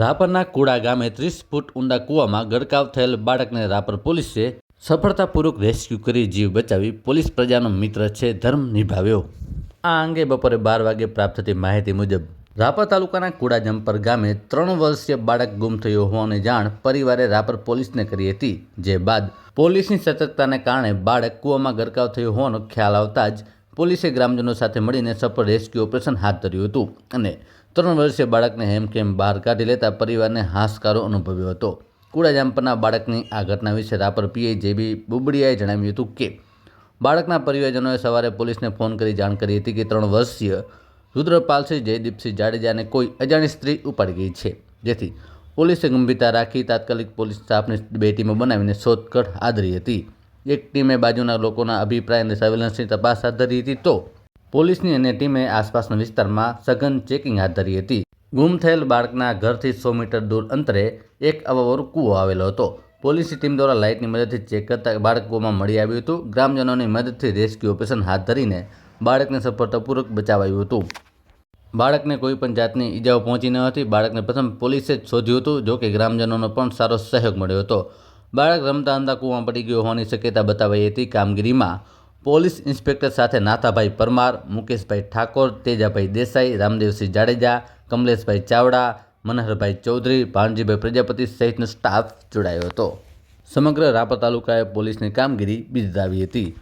રાપરના કુડા ગામે ત્રીસ ફૂટ ઊંડા કૂવામાં ગડકાવ થયેલ બાળકને રાપર પોલીસે સફળતાપૂર્વક રેસ્ક્યુ કરી જીવ બચાવી પોલીસ પ્રજાનો મિત્ર છે, ધર્મ નિભાવ્યો. આ અંગે બપોરે બાર વાગે પ્રાપ્ત થતી માહિતી મુજબ, રાપર તાલુકાના કુડા ગામે ત્રણ વર્ષીય બાળક ગુમ થયો હોવાની જાણ પરિવારે રાપર પોલીસને કરી હતી, જે બાદ પોલીસની સતર્કતાને કારણે બાળક કૂવામાં ગરકાવ થયો હોવાનો ખ્યાલ આવતા જ પોલીસે ગ્રામજનો સાથે મળીને સફળ રેસ્ક્યુ ઓપરેશન હાથ ધર્યું હતું અને ત્રણ વર્ષીય બાળકને હેમખેમ બહાર કાઢી લેતા પરિવારને હાશકારો અનુભવ્યો હતો. કુડાજામ બાળકની આ ઘટના વિશે રાપર પીઆઈ જેબી બુબડિયાએ જણાવ્યું હતું કે, બાળકના પરિવારજનોએ સવારે પોલીસને ફોન કરી જાણ કરી હતી કે ત્રણ વર્ષીય રુદ્રપાલસિંહ જયદીપસિંહ જાડેજાને કોઈ અજાણી સ્ત્રી ઉપાડી ગઈ છે. જેથી પોલીસે ગંભીરતા રાખી તાત્કાલિક પોલીસ સ્ટાફની બે ટીમો બનાવીને શોધખોળ આદરી હતી. એક ટીમે બાજુના લોકોના અભિપ્રાય અને સર્વેલન્સની તપાસ હાથ ધરી હતી તો પોલીસની અન્ય ટીમે આસપાસના વિસ્તારમાં સઘન ચેકિંગ હાથ ધરી હતી. ગુમ થયેલ બાળકના ઘરથી સો મીટર દૂર અંતરે એક અવાવર કૂવો આવેલો હતો. પોલીસની ટીમ દ્વારા લાઇટની મદદથી ચેક કરતા બાળક કૂવામાં મળી આવ્યું હતું. ગ્રામજનોની મદદથી રેસ્ક્યુ ઓપરેશન હાથ ધરીને બાળકને સફળતાપૂર્વક બચાવાયું હતું. બાળકને કોઈ પણ જાતની ઈજાઓ પહોંચી ન હતી. બાળકને પ્રથમ પોલીસે જ શોધ્યું હતું જો કે ગ્રામજનોનો પણ સારો સહયોગ મળ્યો હતો. બાળક રમતા રમતા કૂવામાં પડી ગયો હોવાની શક્યતા બતાવાઈ હતી. કામગીરીમાં પોલીસ ઇન્સ્પેક્ટર સાથે નાથાભાઈ પરમાર, મુકેશભાઈ ઠાકોર, તેજાભાઈ દેસાઈ, રામદેવસિંહ જાડેજા, કમલેશભાઈ ચાવડા, મનહરભાઈ ચૌધરી, ભાણજીભાઈ પ્રજાપતિ સહિતનો સ્ટાફ જોડાયો હતો. સમગ્ર રાપર તાલુકાએ પોલીસની કામગીરી બિરદાવી હતી.